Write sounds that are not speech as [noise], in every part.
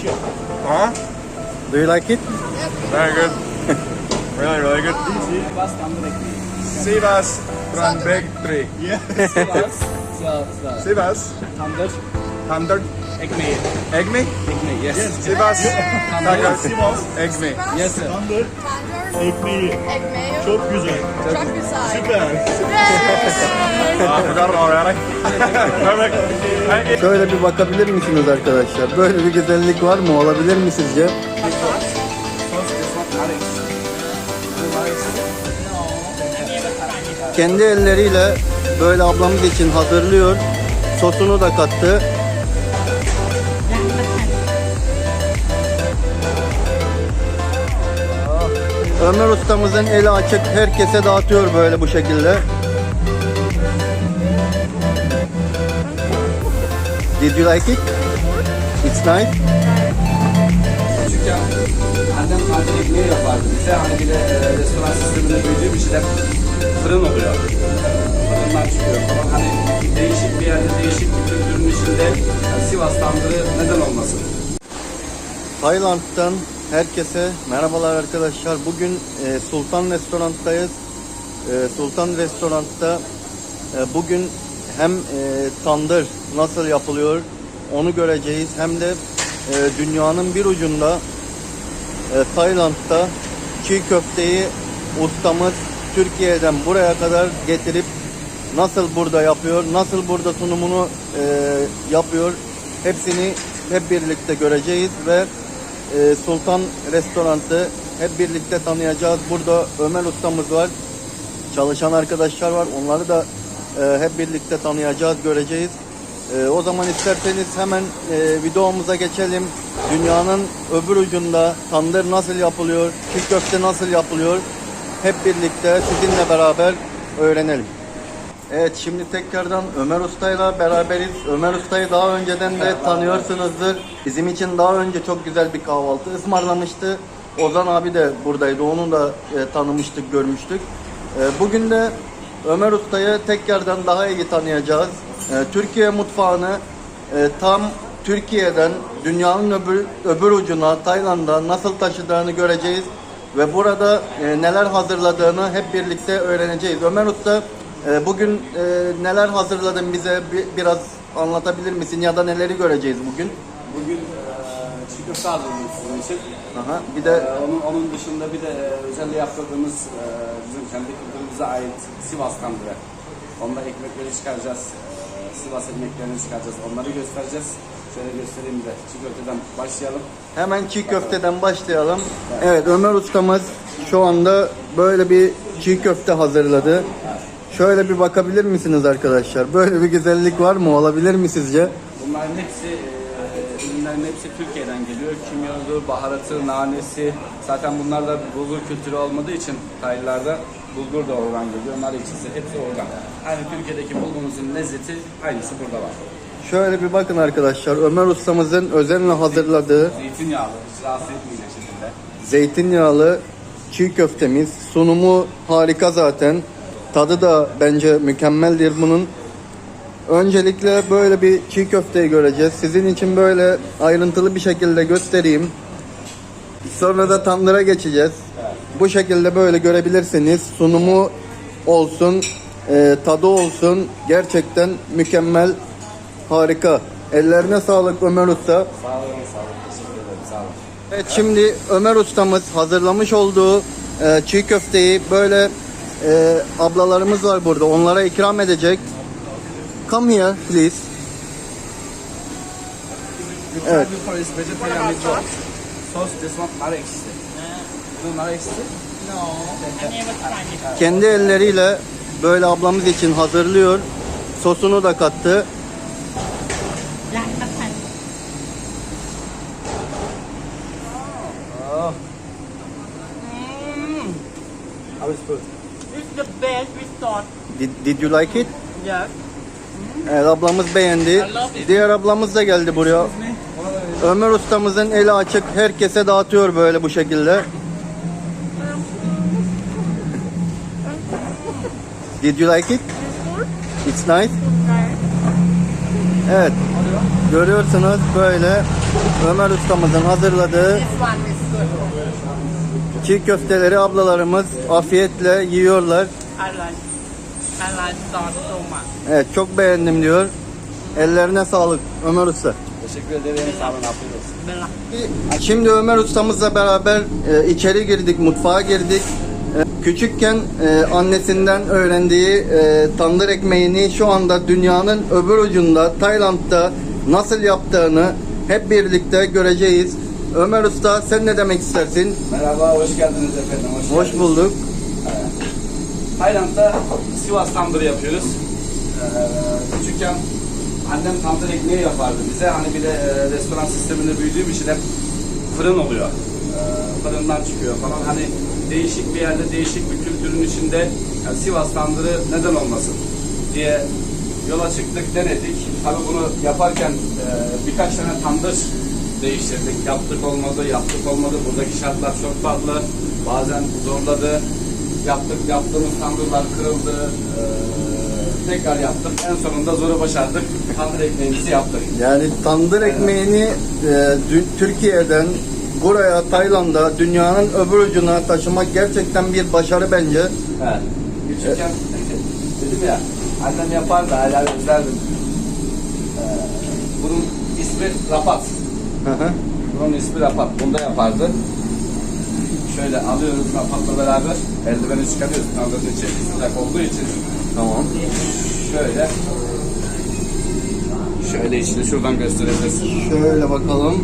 Asia. Huh? Do you like it? Very good. [laughs] really, really good. Ah, Sivas tandır ekmeği. Sivas Tranbek 3. Yeah. Sivas. Sivas. Sivas. Sivas Tandır Tandır ekmeği. Egg me? Ekmeği. Yes. Sivas Tandır Sivas Egg me. Yes sir. tandır Tandır ekmeği. ekmeği. Çok güzel. Çok güzel. Süper. Ah, forgot already. Perfect. Thank you. Şöyle bir bakabilir misiniz arkadaşlar? Böyle bir güzellik var mı? Olabilir mi sizce? Kendi elleriyle böyle ablamız için hazırlıyor. Sosunu da kattı. Ömer ustamızın eli açık herkese dağıtıyor böyle bu şekilde. Did you like it? It's nice. Küçükken annem tandır ekmeği yapardı bize. Hani bir de e, restoran sisteminde büyüdüğüm için hep fırın oluyor. Fırınlar çıkıyor falan. Hani değişik bir yerde değişik bir kültürün içinde yani Sivas tandırı neden olmasın? Tayland'dan herkese merhabalar arkadaşlar. Bugün e, Sultan Restorant'tayız. E, Sultan Restorant'ta e, bugün hem e, tandır nasıl yapılıyor onu göreceğiz. Hem de e, dünyanın bir ucunda e, Tayland'da çiğ köfteyi ustamız Türkiye'den buraya kadar getirip nasıl burada yapıyor, nasıl burada sunumunu e, yapıyor hepsini hep birlikte göreceğiz ve e, Sultan Restorantı hep birlikte tanıyacağız. Burada Ömer ustamız var, çalışan arkadaşlar var. Onları da e, hep birlikte tanıyacağız, göreceğiz. E, o zaman isterseniz hemen e, videomuza geçelim. Dünyanın öbür ucunda tandır nasıl yapılıyor, çiğ köfte nasıl yapılıyor hep birlikte sizinle beraber öğrenelim. Evet şimdi tekrardan Ömer Usta'yla beraberiz. Ömer Usta'yı daha önceden de tanıyorsunuzdur. Bizim için daha önce çok güzel bir kahvaltı ısmarlamıştı. Ozan abi de buradaydı. Onu da e, tanımıştık, görmüştük. E, bugün de Ömer Usta'yı tekrardan daha iyi tanıyacağız. E, Türkiye mutfağını e, tam Türkiye'den dünyanın öbür, öbür ucuna Tayland'a nasıl taşıdığını göreceğiz. Ve burada e, neler hazırladığını hep birlikte öğreneceğiz. Ömer Usta e, bugün e, neler hazırladın bize bi- biraz anlatabilir misin ya da neleri göreceğiz bugün? Bugün e, çiğ köfte hazırlıyoruz sizin için. Aha, bir E, de onun, onun dışında bir de e, özel yaptırdığımız e, bizim kendi kültürümüze ait Sivas tandırı. Onda ekmekleri çıkaracağız. E, Sivas ekmeklerini çıkaracağız. Onları göstereceğiz. Şöyle göstereyim de çiğ köfteden başlayalım. hemen çiğ köfteden başlayalım. Evet Ömer ustamız şu anda böyle bir çiğ köfte hazırladı. Şöyle bir bakabilir misiniz arkadaşlar? Böyle bir güzellik var mı? Olabilir mi sizce? Bunların hepsi, e, ürünlerin hepsi Türkiye'den geliyor. Kimyonu, baharatı, nanesi. Zaten bunlar da bulgur kültürü olmadığı için Taylılarda bulgur da oradan geliyor. Nar ekşisi hepsi oradan. Aynı Türkiye'deki bulgurumuzun lezzeti aynısı burada var. Şöyle bir bakın arkadaşlar. Ömer ustamızın özenle hazırladığı Zeytinyağlı, hiç rahatsız etmeyecek şekilde. Zeytinyağlı çiğ köftemiz. Sunumu harika zaten. Tadı da bence mükemmeldir bunun. Öncelikle böyle bir çiğ köfteyi göreceğiz. Sizin için böyle ayrıntılı bir şekilde göstereyim. Sonra da tandıra geçeceğiz. Bu şekilde böyle görebilirsiniz. Sunumu olsun, e, tadı olsun. Gerçekten mükemmel, harika. Ellerine sağlık Ömer Usta. Sağ olun, sağ olun. Teşekkür ederim, sağ olun. Evet şimdi Ömer ustamız hazırlamış olduğu e, çiğ köfteyi böyle e, ablalarımız var burada onlara ikram edecek. Come here please. Evet. Kendi elleriyle böyle ablamız için hazırlıyor. Sosunu da kattı. How is food? It's the best resort. Did, you like it? Yes. Evet ablamız beğendi. Diğer ablamız da geldi buraya. Ömer ustamızın eli açık herkese dağıtıyor böyle bu şekilde. Did you like it? It's nice. Evet. Görüyorsunuz böyle Ömer ustamızın hazırladığı çiğ köfteleri ablalarımız afiyetle yiyorlar. Evet çok beğendim diyor. Ellerine sağlık Ömer Usta. Teşekkür ederim. Sağ olun. Afiyet olsun. Bella. Şimdi Ömer ustamızla beraber e, içeri girdik, mutfağa girdik. E, küçükken e, annesinden öğrendiği e, tandır ekmeğini şu anda dünyanın öbür ucunda Tayland'da nasıl yaptığını hep birlikte göreceğiz. Ömer Usta sen ne demek istersin? Merhaba, hoş geldiniz efendim. Hoş, Hoş geldiniz. bulduk. Tayland'da Sivas tandırı yapıyoruz. Ee, küçükken annem tandır ekmeği yapardı bize. Hani bir de e, restoran sisteminde büyüdüğüm için hep fırın oluyor. Ee, fırından çıkıyor falan. Hani değişik bir yerde, değişik bir kültürün içinde yani Sivas tandırı neden olmasın diye yola çıktık, denedik. Tabii bunu yaparken e, birkaç tane tandır değiştirdik. Yaptık olmadı, yaptık olmadı. Buradaki şartlar çok farklı. Bazen zorladı. Yaptık, yaptığımız tandırlar kırıldı. Ee, tekrar yaptık. En sonunda zoru başardık. Tandır ekmeğimizi yaptık. Yani tandır ekmeğini e, Türkiye'den buraya Tayland'a dünyanın öbür ucuna taşımak gerçekten bir başarı bence. Evet. Küçükken [laughs] dedim ya annem yapar da hala özlerdim. Ee, bunun ismi Rapat. Hı hı. Bunun ismi Rapat. Bunda yapardı. Şöyle alıyoruz Rapat'la beraber. Eldiveni çıkarıyoruz. Tandırın içi sıcak olduğu için. Tamam. Şöyle. Şöyle içini şuradan gösterebilirsin. Şöyle bakalım.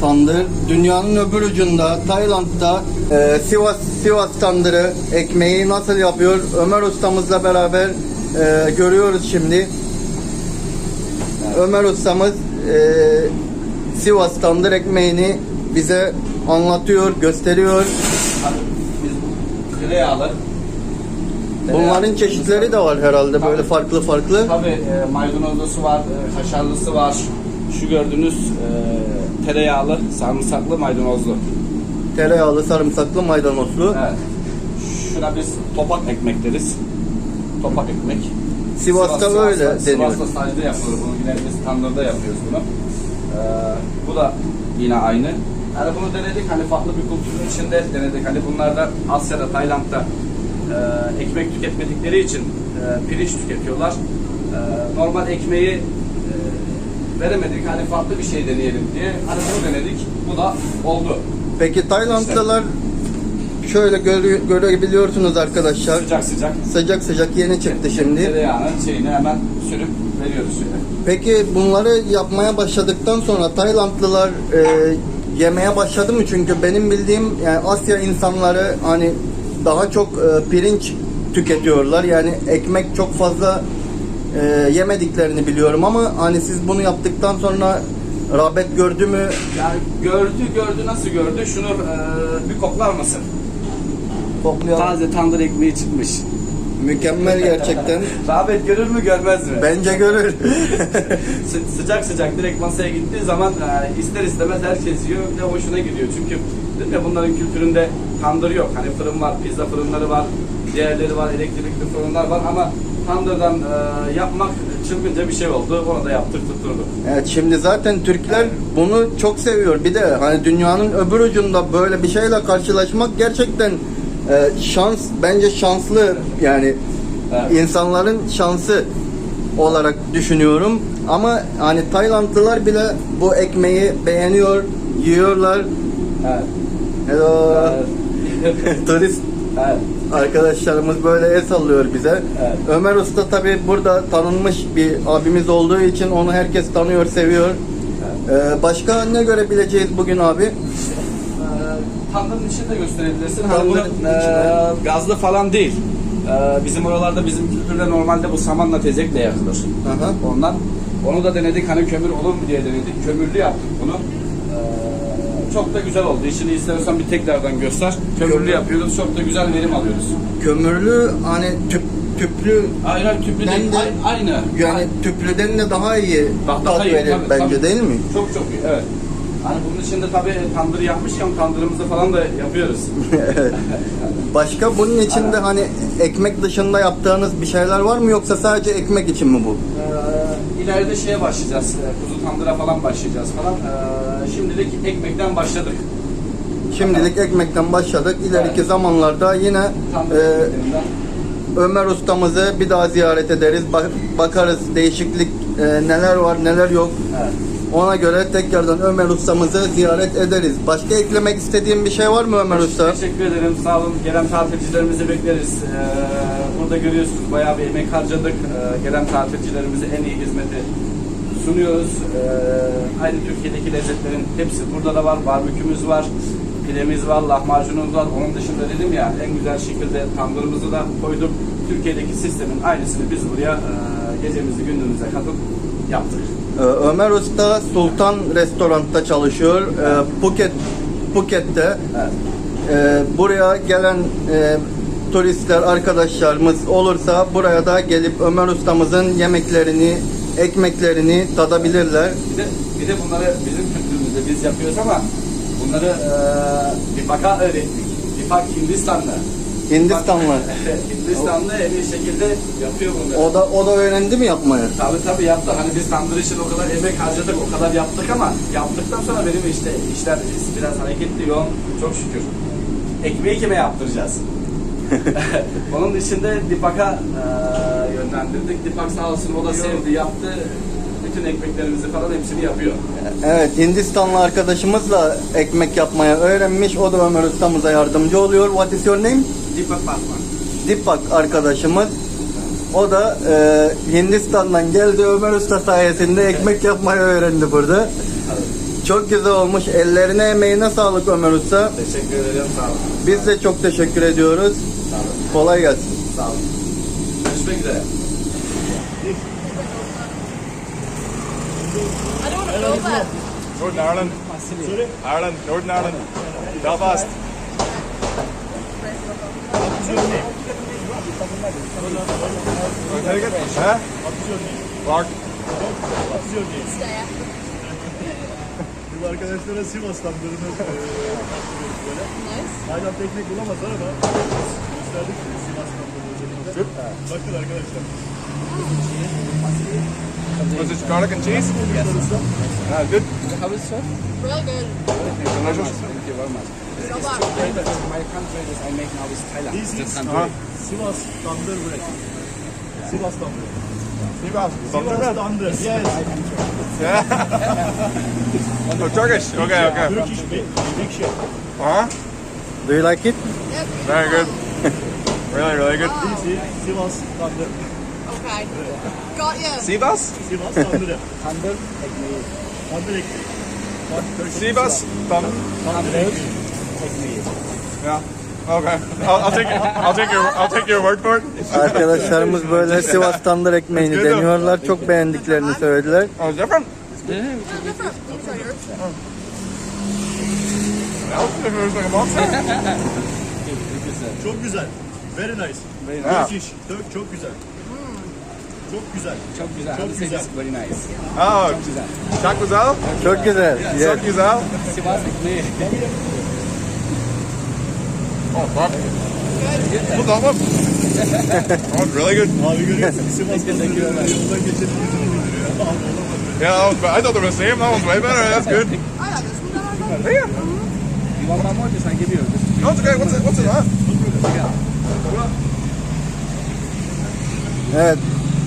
Tandır dünyanın öbür ucunda Tayland'da e, Sivas Sivas tandırı ekmeği nasıl yapıyor Ömer ustamızla beraber e, görüyoruz şimdi. Ömer ustamız e, Sivas tandır ekmeğini bize anlatıyor, gösteriyor. Biz tereyağlı. Bunların çeşitleri de var herhalde böyle Tabii. farklı farklı. Tabii e, maydanozlusu var, e, kaşarlısı var. Şu gördüğünüz e, tereyağlı, sarımsaklı, maydanozlu. Tereyağlı, sarımsaklı, maydanozlu. Evet. Şuna biz topak ekmek deriz. Topak ekmek. Sivas'ta böyle Sivas'ta, deniyor. Sivas'ta sadece yapılır bunu. Yine biz tandırda yapıyoruz bunu. Ee, bu da yine aynı. Yani bunu denedik hani farklı bir kültürün içinde denedik. Hani bunlar da Asya'da, Tayland'da e, ekmek tüketmedikleri için e, pirinç tüketiyorlar. E, normal ekmeği e, veremedik. Hani farklı bir şey deneyelim diye. Hani bunu denedik. Bu da oldu. Peki Taylandlılar şöyle görü- görebiliyorsunuz arkadaşlar. Sıcak sıcak. Sıcak sıcak yeni çıktı şimdi. Tereyağının şeyini hemen sürüp veriyoruz şöyle. Peki bunları yapmaya başladıktan sonra Taylandlılar e, yemeye başladı mı? Çünkü benim bildiğim yani Asya insanları hani daha çok e, pirinç tüketiyorlar. Yani ekmek çok fazla e, yemediklerini biliyorum ama hani siz bunu yaptıktan sonra rağbet gördü mü? Yani gördü gördü nasıl gördü? Şunu e, bir koklar mısın? Koklayalım. Taze tandır ekmeği çıkmış. Mükemmel gerçekten. Rağbet görür mü görmez mi? Bence görür. [laughs] Sı- sıcak sıcak direkt masaya gittiği zaman e, ister istemez herkes yiyor ve hoşuna gidiyor. Çünkü dedim ya bunların kültüründe tandır yok. Hani fırın var, pizza fırınları var, diğerleri var, elektrikli fırınlar var ama tandırdan e, yapmak çılgınca bir şey oldu. Onu da yaptık tutturduk. Evet şimdi zaten Türkler bunu çok seviyor. Bir de hani dünyanın öbür ucunda böyle bir şeyle karşılaşmak gerçekten e, şans bence şanslı yani Evet. insanların şansı olarak düşünüyorum. Ama hani Taylandlılar bile bu ekmeği beğeniyor, yiyorlar. Evet. Hello. Evet. [laughs] Turist evet. arkadaşlarımız böyle el sallıyor bize. Evet. Ömer Usta tabi burada tanınmış bir abimiz olduğu için onu herkes tanıyor, seviyor. Ee, başka ne görebileceğiz bugün abi? [laughs] Ee, Tandırın içinde gösterebilirsin. Hani Tandırın bunu e, gazlı falan değil. Ee, bizim oralarda bizim kültürde normalde bu samanla tezekle yakılır. Aha. Ondan onu da denedik hani kömür olur mu diye denedik. Kömürlü yaptık bunu. Ee, çok da güzel oldu. İşini istersen bir tekrardan göster. Kömürlü Kömür. yapıyoruz. Çok da güzel verim alıyoruz. Kömürlü hani tüp, tüplü Hayır hayır tüplü değil. de- Ay- Aynı. yani tüplüden de daha iyi Daha- tat verir bence tabii. değil mi? Çok çok iyi. Evet. Hani bunun içinde tabii tandırı yapmışken tandırımızı falan da yapıyoruz. [laughs] Başka bunun içinde hani ekmek dışında yaptığınız bir şeyler var mı yoksa sadece ekmek için mi bu? Ee, ileride şeye başlayacağız. kuzu tandıra falan başlayacağız falan. E, şimdilik ekmekten başladık. Şimdilik ekmekten başladık. İleriki Evet. zamanlarda yine Tandır e. Ömer ustamızı bir daha ziyaret ederiz. Bak- bakarız değişiklik e, neler var neler yok. Evet. Ona göre tekrardan Ömer ustamızı ziyaret ederiz. Başka eklemek istediğin bir şey var mı Ömer usta? Teşekkür ederim. Sağ olun. Gelen tatilcilerimizi bekleriz. Ee, burada görüyorsunuz bayağı bir emek harcadık. Ee, gelen tatilcilerimize en iyi hizmeti sunuyoruz. Ee, aynı Türkiye'deki lezzetlerin hepsi burada da var. Barbekümüz var. Pidemiz var, lahmacunumuz var. Onun dışında dedim ya en güzel şekilde tandırımızı da koyduk. Türkiye'deki sistemin aynısını biz buraya e, gecemizi gündüzümüze katıp yaptık. Ee, Ömer Usta Sultan Restorant'ta çalışıyor. Ee, Phuket Phuket'te. Ee, buraya gelen e, turistler, arkadaşlarımız olursa buraya da gelip Ömer ustamızın yemeklerini, ekmeklerini tadabilirler. Bir de, bir de bunları bizim kültürümüzde biz yapıyoruz ama bunları eee Dipak'a öğrettik. Dipak Hindistanlı. Hindistanlı. Hindistanlı en iyi şekilde yapıyor bunları. O da o da öğrendi mi yapmayı? Tabii tabii yaptı. Hani biz tandır için o kadar emek harcadık, o kadar yaptık ama yaptıktan sonra benim işte işler biraz hareketli, yoğun. Çok şükür. Ekmeği kime yaptıracağız? [laughs] Onun dışında Dipak'a eee, yönlendirdik. Dipak sağ olsun o da sevdi, yaptı. Bütün ekmeklerimizi falan hepsini yapıyor. Evet, Hindistanlı arkadaşımızla ekmek yapmaya öğrenmiş. O da Ömer ustamıza yardımcı oluyor. What is your name? Dipak Batman. Dipak arkadaşımız. O da e, Hindistan'dan geldi Ömer Usta sayesinde ekmek yapmayı öğrendi burada. Çok güzel olmuş. Ellerine emeğine sağlık Ömer Usta. Teşekkür ederim. Sağ olun. Biz de çok teşekkür ediyoruz. Sağ olun. Kolay gelsin. Sağ olun. Görüşmek üzere. To go back. Northern Ireland. Ireland, Bu arkadaşlara Sivas'tan bölümü e, yaptırıyoruz. Hala teknik bulamazlar ama gösterdik Sivas'tan bölümü. Bakın arkadaşlar. Was it garlic and cheese? Yes. Ah, good. How is it? Real good. Delicious. Thank you very much. So much. My country is I make now is Thailand. This is Huh? Sivas Tandır Bread. Sivas Tandır. Sivas. Tandır. Yes. Yeah. [laughs] oh, Turkish. Okay, okay. Turkish big, big chef. Uh-huh. Do you like it? Very good. [laughs] really, really good. This is Sivas Tandır. Okay. Got you. Sivas? Sivas [laughs] Tandırı. Tandır ekmeği. Tandır ekmeği. Sivas. Tam. Tandır ekmeği. ekmeği. Yeah. Okay. I'll, I'll take I'll take your I'll take your word for it. Arkadaşlarımız böyle Sivas tandır ekmeğini deniyorlar. Çok beğendiklerini söylediler. Oh, it's different. Monster. Çok güzel. Very nice. Very nice. Turkish. Türk çok güzel. Çok güzel. Çok güzel. Çok güzel. very nice. Oh, Güzel. Chuck Güzel. Çok güzel. Yes. Chuck Güzel. Sivas ekmeği. Oh, fuck. What's that one? oh, really good. Abi görüyorsun Sivas. Yoldan yüzünü bildiriyor. Böyle. Yeah, that one's, I thought they were the same. That one's way better. That's good. Yeah. You want one more? Just I give you. Just No, it's okay. What's it? What's it? Huh? Evet.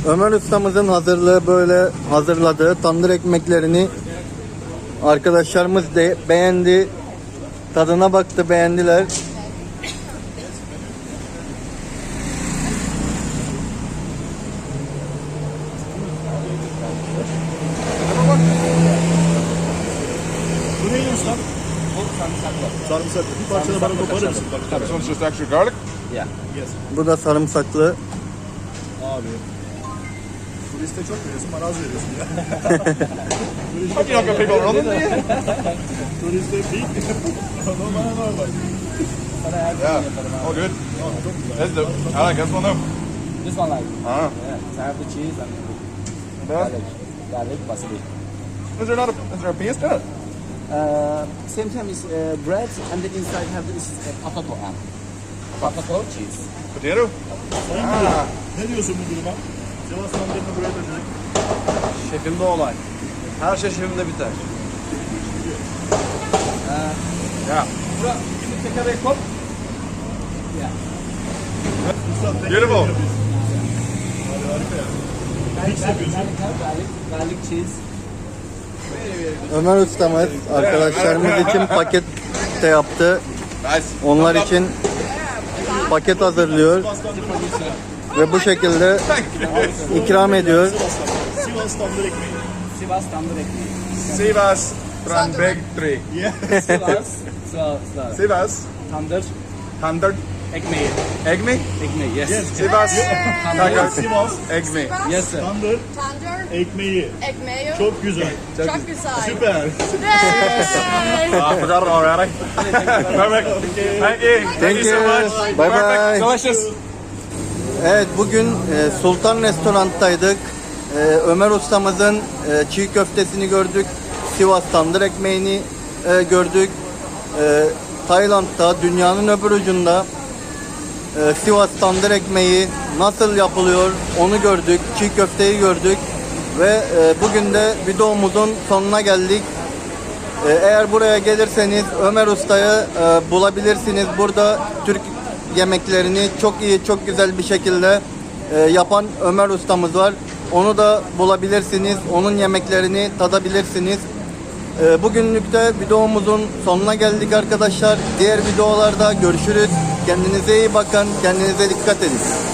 Ömer ustamızın hazırlığı böyle hazırladığı tandır ekmeklerini arkadaşlarımız de beğendi. Tadına baktı, beğendiler. Sarımsaklı. Bir parça da bana koparır mısın? Bak, This one's just extra garlic. yeah. Yes. Bu da sarımsaklı. Abi. Turiste çok veriyorsun, bana az veriyorsun ya. Fuck, you don't get people running, do you? Turiste değil. Normal normal. Yeah. Oh, good. Tamam, çok güzel. This the, I like this one though. This one like. Ah. Yeah. So I have the cheese and the garlic. Garlic basilic. Is there not a, is there a paste in it? Uh, same time is uh, bread and the inside have this uh, potato and potato cheese. Potato? Müdürüm, ne diyorsun bu duruma? Sivas Tandırı'nı buraya taşıdık. Şefim de olay. Her şey şimdi biter. Yeah. Bura, you take away cup. Usta, tek Beautiful. tek yapıyorsun. Abi harika ya. Mix yapıyorsun. Garlic, garlic cheese. Ömer ustamız arkadaşlarımız için paket de yaptı. Nice. Onlar için paket hazırlıyor ve bu şekilde ikram ediyor. Sivas tandır ekmeği. Sivas tandır ekmeği. Sivas Tranbeg 3. Yeah. Sivas, Sivas, tandır Tandır ekmeği. Egmi. Ekmeği, yes. Yes. Sivas Tandır. Sivas Egmi. Yes, sir. tandır Tandır, ekmeği. ekmeği. Çok güzel. Çok güzel. Süper. Ah, forgot already. Perfect. Thank you. Thank you. so much. Bye bye. Delicious. Evet bugün e, Sultan Restoran'taydık. E, Ömer ustamızın e, çiğ köftesini gördük. Sivas tandır ekmeğini gördük. Tayland'da dünyanın öbür ucunda Sivas tandır ekmeği nasıl yapılıyor onu gördük. Çiğ köfteyi gördük. Ve bugün de videomuzun sonuna geldik. Eğer buraya gelirseniz Ömer Usta'yı bulabilirsiniz. Burada Türk yemeklerini çok iyi, çok güzel bir şekilde e, yapan Ömer Ustamız var. Onu da bulabilirsiniz. Onun yemeklerini tadabilirsiniz. E, Bugünlük de videomuzun sonuna geldik arkadaşlar. Diğer videolarda görüşürüz. Kendinize iyi bakın. Kendinize dikkat edin.